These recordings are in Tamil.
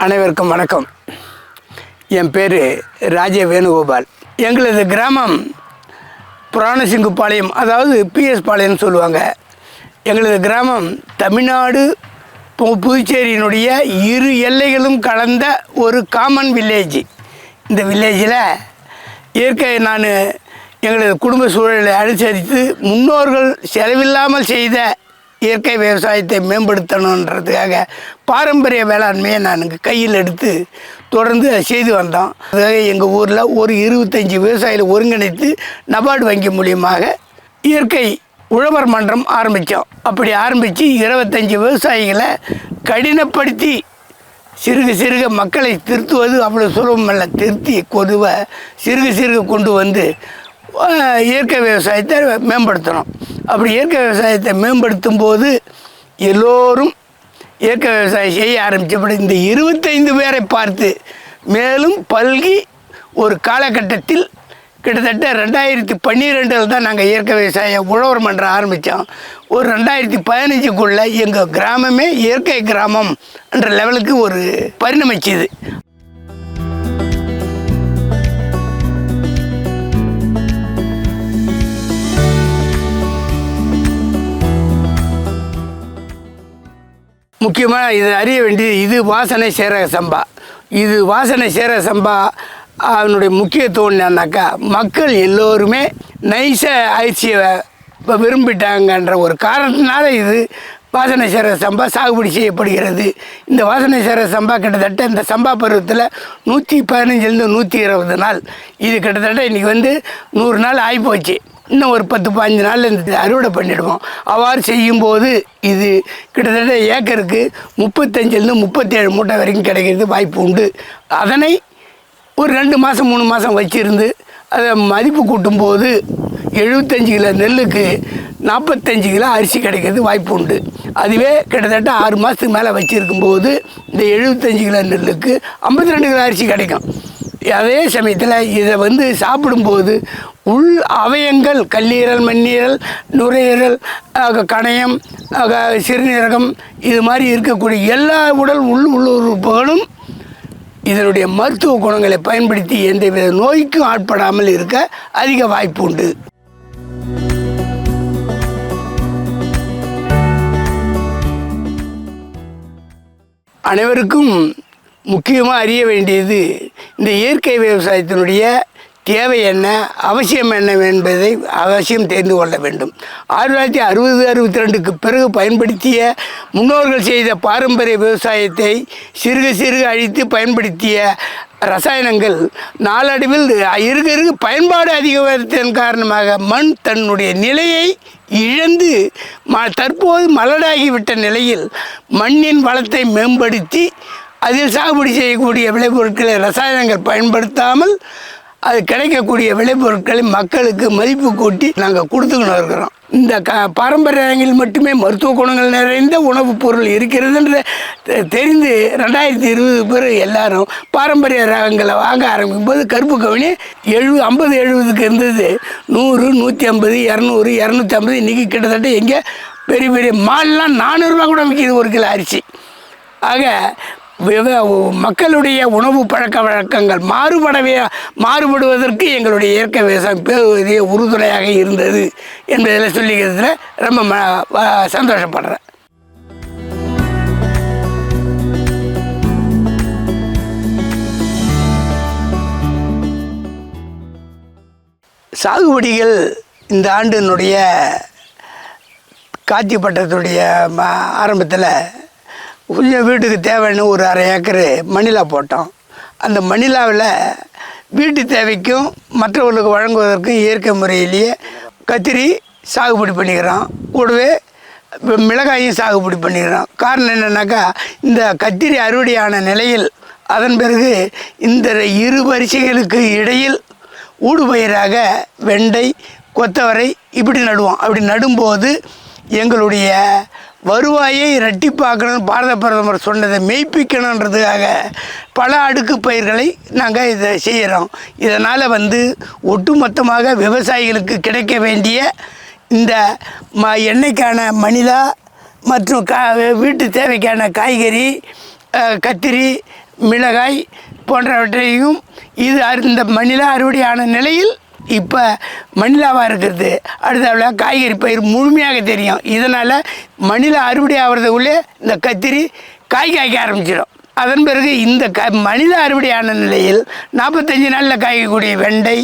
அனைவருக்கும் வணக்கம். என் பேர் ராஜ வேணுகோபால். எங்களது கிராமம் புராணசிங்குப்பாளையம் அதாவது பிஎஸ் பாளையம்னு சொல்லுவாங்க. எங்களது கிராமம் தமிழ்நாடு பு- புதுச்சேரியினுடைய இரு எல்லைகளும் கலந்த ஒரு காமன் வில்லேஜ் இந்த வில்லேஜில் இயற்கை நான் எங்களது குடும்ப சூழலை அனுசரித்து முன்னோர்கள் செலவில்லாமல் செய்த இயற்கை விவசாயத்தை மேம்படுத்தணுன்றதுக்காக பாரம்பரிய வேளாண்மையை நான் கையில் எடுத்து தொடர்ந்து அதை செய்து வந்தோம். அதுக்காக எங்கள் ஊரில் ஒரு இருபத்தஞ்சி விவசாயிகள் ஒருங்கிணைத்து நபார்டு வங்கி மூலியமாக இயற்கை உழவர் மன்றம் ஆரம்பித்தோம் அப்படி ஆரம்பித்து இருபத்தஞ்சி விவசாயிகளை கடினப்படுத்தி சிறுக சிறுக மக்களை திருத்துவது அவ்வளோ சுலபமல்ல. திருத்தி கொதுவை சிறுக சிறுக கொண்டு வந்து இயற்கை விவசாயத்தை மேம்படுத்தணும். அப்படி இயற்கை விவசாயத்தை மேம்படுத்தும் போது எல்லோரும் இயற்கை விவசாயம் செய்ய ஆரம்பித்தபடி இந்த இருபத்தைந்து பேரை பார்த்து மேலும் பல்கி ஒரு காலகட்டத்தில் கிட்டத்தட்ட ரெண்டாயிரத்தி பன்னிரெண்டில் தான் நாங்கள் இயற்கை விவசாயம் உழவர் மன்றம் ஆரம்பித்தோம். ஒரு ரெண்டாயிரத்தி பதினஞ்சுக்குள்ளே எங்கள் கிராமமே இயற்கை கிராமம் என்ற லெவலுக்கு ஒரு பரிணமிச்சுது. முக்கியமாக இதை அறிய வேண்டியது இது வாசனை சேரக சம்பா. இது வாசனை சேரக சம்பா அதனுடைய முக்கியத்துவம் என்னன்னாக்கா மக்கள் எல்லோருமே நைச அரிசியை விரும்பிட்டாங்கன்ற ஒரு காரணத்தினால இது வாசனை சேர சம்பா சாகுபடி செய்யப்படுகிறது. இந்த வாசனை சேர சம்பா கிட்டத்தட்ட இந்த சம்பா பருவத்தில் நூற்றி பதினஞ்சுலேருந்து நூற்றி இருபது நாள். இது கிட்டத்தட்ட இன்றைக்கி வந்து நூறு நாள் ஆகிப்போச்சு இன்னும் ஒரு பத்து பதினஞ்சு நாளில் இந்த அறுவடை பண்ணிடுவோம். அவ்வாறு செய்யும்போது இது கிட்டத்தட்ட ஏக்கருக்கு முப்பத்தஞ்சிலேருந்து முப்பத்தேழு மூட்டை வரைக்கும் கிடைக்கிறது வாய்ப்பு உண்டு. அதனை ஒரு ரெண்டு மாதம் மூணு மாதம் வச்சுருந்து அதை மதிப்பு கூட்டும்போது எழுபத்தஞ்சு கிலோ நெல்லுக்கு நாற்பத்தஞ்சு கிலோ அரிசி கிடைக்கிறது வாய்ப்பு உண்டு. அதுவே கிட்டத்தட்ட ஆறு மாதத்துக்கு மேலே வச்சுருக்கும்போது இந்த எழுபத்தஞ்சு கிலோ நெல்லுக்கு ஐம்பத்தி ரெண்டு கிலோ அரிசி கிடைக்கும். அதே சமயத்தில் இதை வந்து சாப்பிடும்போது உள் அவயங்கள் கல்லீரல் மண்ணீரல் நுரையீரல் கணையம் சிறுநீரகம் இது மாதிரி இருக்கக்கூடிய எல்லா உடல் உள் உள்ளுறுப்புகளும் இதனுடைய மருத்துவ குணங்களை பயன்படுத்தி எந்தவித நோய்க்கும் ஆட்படாமல் இருக்க அதிக வாய்ப்பு உண்டு. அனைவருக்கும் முக்கியமாக அறிய வேண்டியது இந்த இயற்கை விவசாயத்தினுடைய தேவை என்ன அவசியம் என்ன என்பதை அவசியம் தெரிந்து கொள்ள வேண்டும். ஆயிரத்தி தொள்ளாயிரத்தி அறுபது அறுபத்தி ரெண்டுக்கு பிறகு பயன்படுத்திய முன்னோர்கள் செய்த பாரம்பரிய விவசாயத்தை சிறுக சிறுக அழித்து பயன்படுத்திய ரசாயனங்கள் நாளடைவில் இருக இருக பயன்பாடு அதிகரித்ததன் காரணமாக மண் தன்னுடைய நிலையை இழந்து ம தற்போது மலடாகிவிட்ட நிலையில் மண்ணின் வளத்தை மேம்படுத்தி அதில் சாகுபடி செய்யக்கூடிய விளைபொருட்களை ரசாயனங்கள் பயன்படுத்தாமல் அது கிடைக்கக்கூடிய விளைபொருட்களை மக்களுக்கு மதிப்பு கூட்டி நாங்கள் கொடுத்துக்கணும் இருக்கிறோம். இந்த க பாரம்பரிய ரகங்களில் மட்டுமே மருத்துவ குணங்கள் நிறைந்த உணவுப் பொருள் இருக்கிறதுன்ற தெ- தெரிந்து ரெண்டாயிரத்தி இருபது பேர் எல்லாரும் பாரம்பரிய ரகங்களை வாங்க ஆரம்பிக்கும் போது கருப்பு கவனி எழுபது ஐம்பது எழுபதுக்கு இருந்தது. நூறு நூற்றி ஐம்பது இரநூறு இரநூத்தி ஐம்பது இன்றைக்கி கிட்டத்தட்ட எங்கே பெரிய பெரிய மால்லாம் நானூறுரூவா கூட விற்கிது ஒரு கிலோ அரிசி. ஆக மக்களுடைய உணவு பழக்க வழக்கங்கள் மாறுபடவே மாறுபடுவதற்கு எங்களுடைய இயற்கை விவசாயம் பெரிய உறுதுணையாக இருந்தது என்பதில் சொல்லிக்கிறதுல ரொம்ப ம சந்தோஷப்படுறேன். சாகுபடிகள் இந்த ஆண்டினுடைய காட்சி பட்டத்துடைய ஆரம்பத்தில் கொஞ்சம் வீட்டுக்கு தேவைன்னு ஒரு அரை ஏக்கரு மணிலா போட்டோம். அந்த மணிலாவில் வீட்டு தேவைக்கும் மற்றவர்களுக்கு வழங்குவதற்கும் இயற்கை முறையிலேயே கத்திரி சாகுபடி பண்ணிக்கிறோம். கூடவே மிளகாயும் சாகுபடி பண்ணிக்கிறோம். காரணம் என்னென்னாக்கா இந்த கத்திரி அறுவடையான நிலையில் அதன் பிறகு இந்த இரு வரிசைகளுக்கு இடையில் ஊடுபயிராக வெண்டை கொத்தவரை இப்படி நடுவோம். அப்படி நடும்போது எங்களுடைய வருவாயை இரட்டிப்பாக்கணும்னு பாரத பிரதமர் சொன்னதை மெய்ப்பிக்கணுன்றதுக்காக பல அடுக்கு பயிர்களை நாங்கள் இதை செய்கிறோம் இதனால் வந்து ஒட்டுமொத்தமாக விவசாயிகளுக்கு கிடைக்க வேண்டிய இந்த ம எண்ணெய்க்கான மனிதா மற்றும் கா வீட்டு தேவைக்கான காய்கறி கத்திரி மிளகாய் போன்றவற்றையும் இது இந்த மணிலா அறுவடையான நிலையில் இப்போ மணிலாவாக இருக்கிறது. அடுத்தாப்புல காய்கறி பயிர் முழுமையாக தெரியும். இதனால் மணிலா அறுவடை ஆகிறதுக்குள்ளே இந்த கத்திரி காய் காய்க்க ஆரம்பிச்சிடும். அதன் பிறகு இந்த க மனித அறுவடையான நிலையில் நாற்பத்தஞ்சு நாளில் காய்க்கக்கூடிய வெண்டை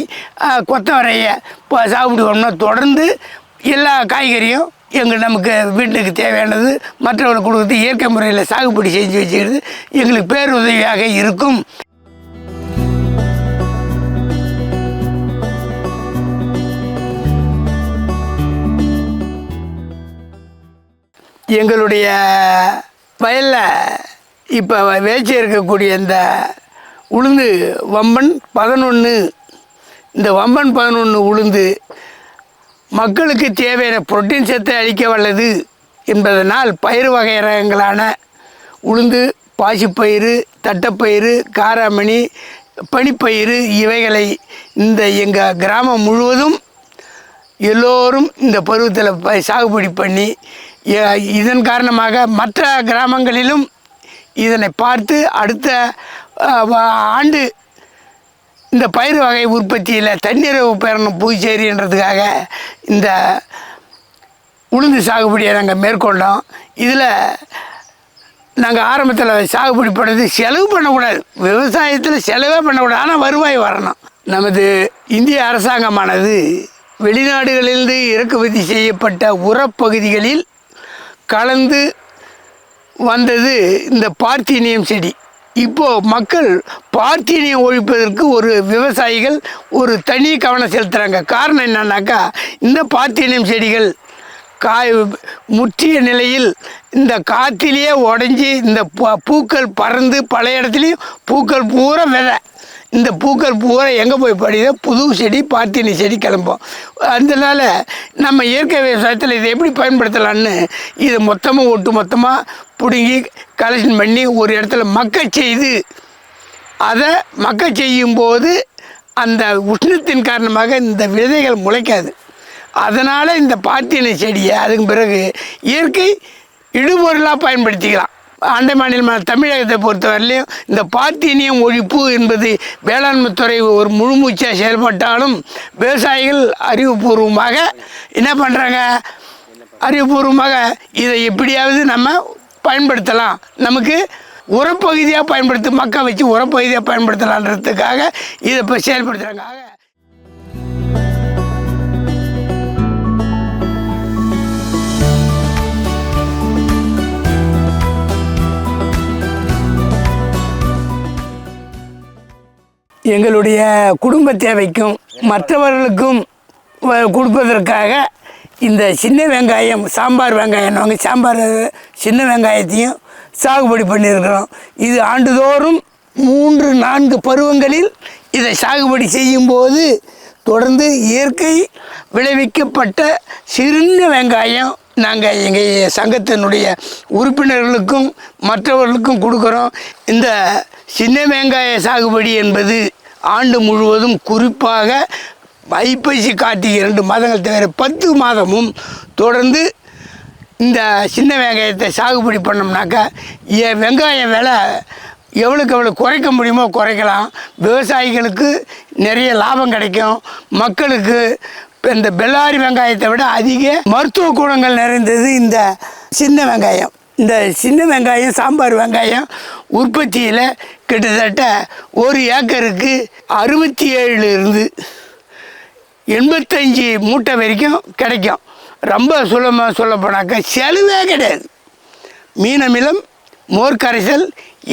கொத்தவரையை இப்போ சாகுபடி பண்ணோம் தொடர்ந்து எல்லா காய்கறியும் எங்கள் நமக்கு வீட்டுக்கு தேவையானது மற்றவர்களுக்கு கொடுக்குறது இயற்கை முறையில் சாகுபடி செஞ்சு வச்சுக்கிறது எங்களுக்கு பேருதவியாக இருக்கும். எங்களுடைய வயலில் இப்போ வேச்சி இருக்கக்கூடிய இந்த உளுந்து வம்பன் பதினொன்று இந்த வம்பன் பதினொன்று உளுந்து மக்களுக்கு தேவையான புரோட்டீன் சத்தை அளிக்க வல்லது என்பதனால் பயிர் வகை ரகங்களான உளுந்து பாசிப்பயிறு தட்டைப்பயிறு காராமணி பனிப்பயிறு இவைகளை இந்த எங்கள் கிராமம் முழுவதும் எல்லோரும் இந்த பருவத்தில் ப சாகுபடி பண்ணி இதன் காரணமாக மற்ற கிராமங்களிலும் இதனை பார்த்து அடுத்த ஆண்டு இந்த பயிர் வகை உற்பத்தியில் தன்னிறைவு பெறணும் புதுச்சேரின்றதுக்காக இந்த உளுந்து சாகுபடியை நாங்கள் மேற்கொண்டோம். இதில் நாங்கள் ஆரம்பத்தில் சாகுபடி பண்ணது செலவு பண்ணக்கூடாது. விவசாயத்தில் செலவே பண்ணக்கூடாது. ஆனால் வருவாய் வரணும். நமது இந்திய அரசாங்கமானது வெளிநாடுகளிலிருந்து இறக்குமதி செய்யப்பட்ட உரப்பகுதிகளில் கலந்து வந்தது இந்த பார்த்தீனியம் செடி. இப்போது மக்கள் பார்த்தீனியம் ஒழிப்பதற்கு ஒரு விவசாயிகள் ஒரு தனி கவனம் செலுத்துகிறாங்க காரணம் என்னன்னாக்கா இந்த பார்த்தீனியம் செடிகள் காய் முற்றிய நிலையில் இந்த காற்றிலேயே உடஞ்சி இந்த பூக்கள் பறந்து பல இடத்துலையும் பூக்கள் பூரா விதை. இந்த பூக்கள் பூரா எங்கே போய் படிதோ புது செடி பாத்தினி செடி கிளம்போம். அதனால் நம்ம இயற்கை விவசாயத்தில் இதை எப்படி பயன்படுத்தலான்னு இதை மொத்தமாக ஒட்டு மொத்தமாக பிடுங்கி கலெக்ஷன் பண்ணி ஒரு இடத்துல மக்க செய்து அதை மக்க செய்யும்போது அந்த உஷ்ணத்தின் காரணமாக இந்த விதைகள் முளைக்காது. அதனால் இந்த பாத்தினை செடியை அதுக்கு பிறகு இயற்கை இடுபொருளாக பயன்படுத்திக்கலாம். அண்டை மாநில தமிழகத்தை பொறுத்தவரையிலையும் இந்த பார்த்தீனியம் ஒழிப்பு என்பது வேளாண்மை துறை ஒரு முழுமூச்சாக செயல்பட்டாலும் விவசாயிகள் அறிவுபூர்வமாக என்ன பண்ணுறாங்க அறிவுபூர்வமாக இதை எப்படியாவது நம்ம பயன்படுத்தலாம். நமக்கு உரப்பகுதியாக பயன்படுத்தி மக்கள் வச்சு உரப்பகுதியாக பயன்படுத்தலான்றதுக்காக இதை இப்போ செயல்படுத்துகிறாங்க எங்களுடைய குடும்ப தேவைக்கும் மற்றவர்களுக்கும் வ- கொடுப்பதற்காக இந்த சின்ன வெங்காயம் சாம்பார் வெங்காயம் நாங்கள் சாம்பார் சின்ன வெங்காயத்தையும் சாகுபடி பண்ணியிருக்கிறோம் இது ஆண்டுதோறும் மூன்று நான்கு பருவங்களில் இதை சாகுபடி செய்யும்போது தொடர்ந்து இயற்கை விளைவிக்கப்பட்ட சிறிய வெங்காயம் நாங்கள் எங்கள் சங்கத்தினுடைய உறுப்பினர்களுக்கும் மற்றவர்களுக்கும் கொடுக்குறோம். இந்த சின்ன வெங்காய சாகுபடி என்பது ஆண்டு முழுவதும் குறிப்பாக ஐப்பசி கார்த்திகை இரண்டு மாதங்கள் தவிர பத்து மாதமும் தொடர்ந்து இந்த சின்ன வெங்காயத்தை சாகுபடி பண்ணோம்னாக்கா ஏ வெங்காயம் விலை எவ்வளோக்கு எவ்வளோ குறைக்க முடியுமோ குறைக்கலாம். விவசாயிகளுக்கு நிறைய லாபம் கிடைக்கும். மக்களுக்கு இந்த பெல்லாரி வெங்காயத்தை விட அதிக மருத்துவ குணங்கள் நிறைந்தது இந்த சின்ன வெங்காயம். இந்த சின்ன வெங்காயம் சாம்பார் வெங்காயம் உற்பத்தியில் கிட்டத்தட்ட ஒரு ஏக்கருக்கு அறுபத்தி ஏழுலேருந்து எண்பத்தஞ்சு மூட்டை வரைக்கும் கிடைக்கும். ரொம்ப சுலபமாக சொல்லப்போனாக்கா செலவே கிடையாது. மீனமிலம் மோர் கரைசல்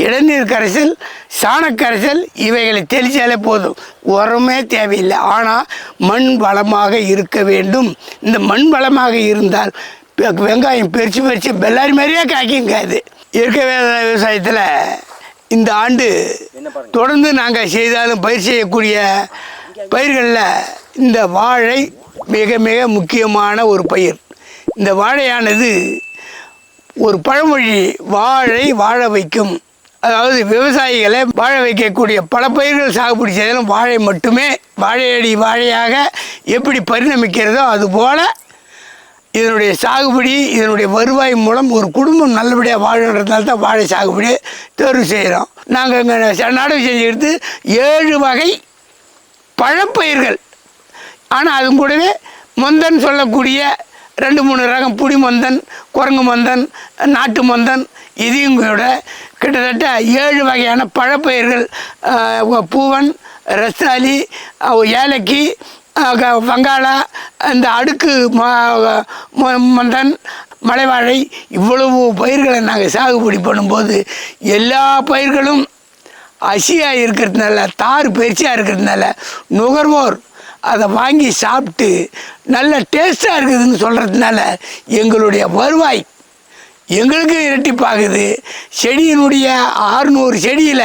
இளநீர் கரைசல் சாணக்கரைசல் இவைகளை தெளித்தாலே போதும். உரமே தேவையில்லை. ஆனால் மண் வளமாக இருக்க வேண்டும். இந்த மண் வளமாக இருந்தால் வெங்காயம் பெருசு பெருசு பெல்லாரி மாதிரியே காய்க்குங்க அது. இயற்கை விவசாயத்தில் இந்த ஆண்டு தொடர்ந்து நாங்கள் செய்தாலும் பயிர் செய்யக்கூடிய பயிர்களில் இந்த வாழை மிக மிக முக்கியமான ஒரு பயிர். இந்த வாழையானது ஒரு பழமொழி வாழை வாழ வைக்கும். அதாவது விவசாயிகளை வாழ வைக்கக்கூடிய பல பயிர்கள் சாகுபடி செய்தாலும் வாழை மட்டுமே வாழையடி வாழையாக எப்படி பரிணமிக்கிறதோ அதுபோல் இதனுடைய சாகுபடி இதனுடைய வருவாய் மூலம் ஒரு குடும்பம் நல்லபடியாக வாழன்றதுனால தான் வாழை சாகுபடி தேர்வு செய்கிறோம் நாங்கள் இங்கே நடவு செஞ்சுக்கிட்டு ஏழு வகை பழப்பயிர்கள் ஆனால் அது கூடவே மொந்தன் சொல்லக்கூடிய ரெண்டு மூணு ரகம் புடி மொந்தன் குரங்கு மொந்தன் நாட்டு மொந்தன் இதையும் கூட கிட்டத்தட்ட ஏழு வகையான பழப்பயிர்கள் பூவன் ரஸ்தாலி ஏலக்கி வங்காளா இந்த அடுக்கு ம- மலைவாழை இவ்வளவு பயிர்களை நாங்கள் சாகுபடி பண்ணும்போது எல்லா பயிர்களும் அசியாக இருக்கிறதுனால தார் பெருசாக இருக்கிறதுனால நுகர்வோர் அதை வாங்கி சாப்பிட்டு நல்ல டேஸ்ட்டாக இருக்குதுன்னு சொல்கிறதுனால எங்களுடைய வருவாய் எங்களுக்கு இரட்டிப்பாகுது. செடியினுடைய ஆறுநூறு செடியில்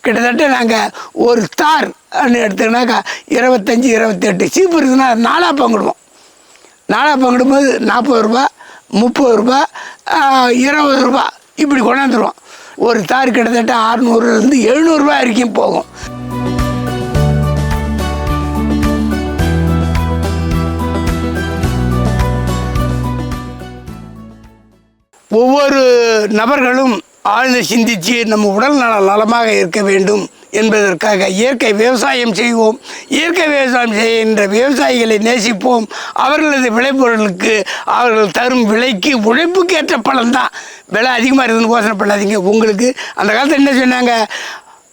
கிட்டத்தட்ட நாங்கள் ஒரு தார் எடுத்தோம்னாக்கா இருபத்தஞ்சி இருபத்தெட்டு சீப்பு இருக்குதுன்னா நாலாக பங்கிடுவோம். நாலாக பங்கிடும்போது நாற்பது ரூபா முப்பது ரூபா இருபது ரூபா இப்படி கொண்டாந்துருவோம். ஒரு தார் கிட்டத்தட்ட ஆறுநூறுலேருந்து எழுநூறுபா வரைக்கும் போகும். ஒவ்வொரு நபர்களும் ஆழ்ந்து சிந்தித்து நம்ம உடல் நல நலமாக இருக்க வேண்டும் என்பதற்காக இயற்கை விவசாயம் செய்வோம். இயற்கை விவசாயம் செய்கின்ற விவசாயிகளை நேசிப்போம். அவர்களது விளைபொருளுக்கு அவர்கள் தரும் விலைக்கு உழைப்புக்கேற்ற பலன் தான் விலை அதிகமாக இருக்குதுன்னு யோசனை பண்ணாதீங்க. உங்களுக்கு அந்த காலத்தில் என்ன சொன்னாங்க?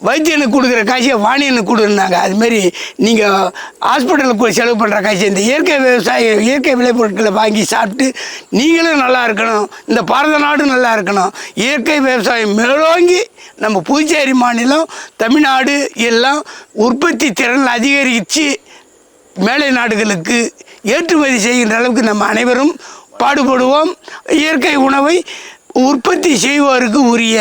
வைத்தியனுக்கு கொடுக்குற காசையை வாணியனுக்கு கொடுன்னாங்க. அதுமாரி நீங்கள் ஹாஸ்பிட்டலுக்கு செலவு பண்ணுற காசை இந்த இயற்கை விவசாய இயற்கை விளைபொருட்களை வாங்கி சாப்பிட்டு நீங்களும் நல்லா இருக்கணும். இந்த பாரத நாடும் நல்லா இருக்கணும். இயற்கை விவசாயம் மேலோங்கி நம்ம புதுச்சேரி மாநிலம் தமிழ்நாடு எல்லாம் உற்பத்தி திறன் அதிகரித்து மேலை நாடுகளுக்கு ஏற்றுமதி செய்கின்ற அளவுக்கு நம்ம அனைவரும் பாடுபடுவோம். இயற்கை உணவை உற்பத்தி செய்வோருக்கு உரிய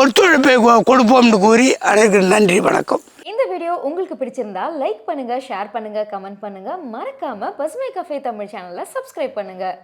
ஒத்துழைப்பை கொடுப்போம்னு கூறி அனைவருக்கும் நன்றி வணக்கம். இந்த வீடியோ உங்களுக்கு பிடிச்சிருந்தா லைக் பண்ணுங்க ஷேர் பண்ணுங்க கமெண்ட் பண்ணுங்க. மறக்காம பசுமை கஃபே தமிழ் சேனலை சப்ஸ்கிரைப் பண்ணுங்க.